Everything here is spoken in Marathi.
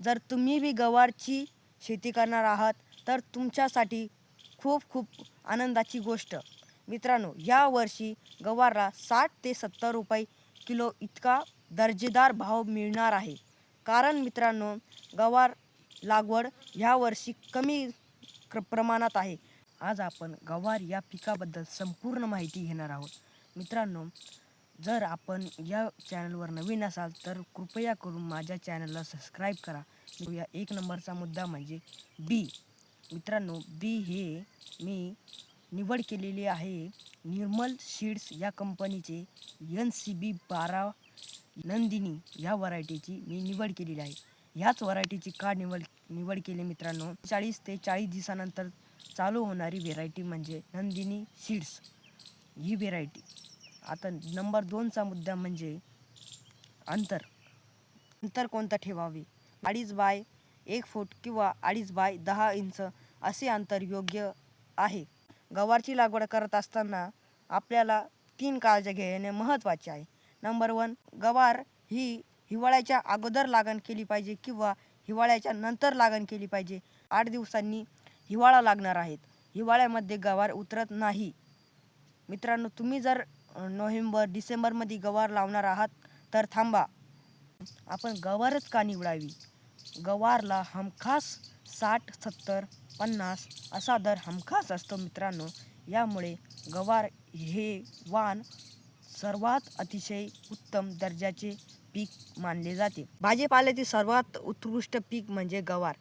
जर तुम्ही बी गवारची शेती करणार आहात तर तुमच्यासाठी खूप खूप आनंदाची गोष्ट. मित्रांनो या वर्षी गवारला साठ ते सत्तर रुपये किलो इतका दर्जेदार भाव मिळणार आहे. कारण मित्रांनो गवार लागवड ह्या वर्षी कमी क्र प्रमाणात आहे. आज आपण गवार या पिकाबद्दल संपूर्ण माहिती घेणार आहोत. मित्रांनो जर आपण या चॅनलवर नवीन असाल तर कृपया करून माझ्या चॅनलला सबस्क्राईब करा. या एक नंबरचा मुद्दा म्हणजे बी मित्रांनो बी हे मी निवड केलेली आहे निर्मल सीड्स या कंपनीचे एन सी बी बारा नंदिनी या व्हरायटीची मी निवड केलेली आहे. ह्याच व्हरायटीची का निवड निवड केली मित्रांनो? चाळीस ते चाळीस दिवसानंतर चालू होणारी व्हेरायटी म्हणजे नंदिनी सीड्स. ही व्हेरायटी आता नंबर दोनचा मुद्दा म्हणजे अंतर. अंतर कोणतं ठेवावे? अडीच बाय एक फूट किंवा अडीच बाय दहा इंच असे अंतर योग्य आहे. गवारची लागवड करत असताना आपल्याला तीन काळजी घेणे महत्त्वाचे आहे. नंबर वन गवार ही हिवाळ्याच्या अगोदर लागण केली पाहिजे किंवा हिवाळ्याच्या नंतर लागण केली पाहिजे. आठ दिवसांनी हिवाळा लागणार आहेत. हिवाळ्यामध्ये गवार उतरत नाही. मित्रांनो तुम्ही जर नोव्हेंबर डिसेंबरमध्ये गवार लावणार आहात तर थांबा. आपण गवारच का निवडावी? गवारला हमखास साठ सत्तर पन्नास असा दर हमखास असतो मित्रांनो. यामुळे गवार हे वाण सर्वात अतिशय उत्तम दर्जाचे पीक मानले जाते. भाजीपाल्याचे सर्वात उत्कृष्ट पीक म्हणजे गवार.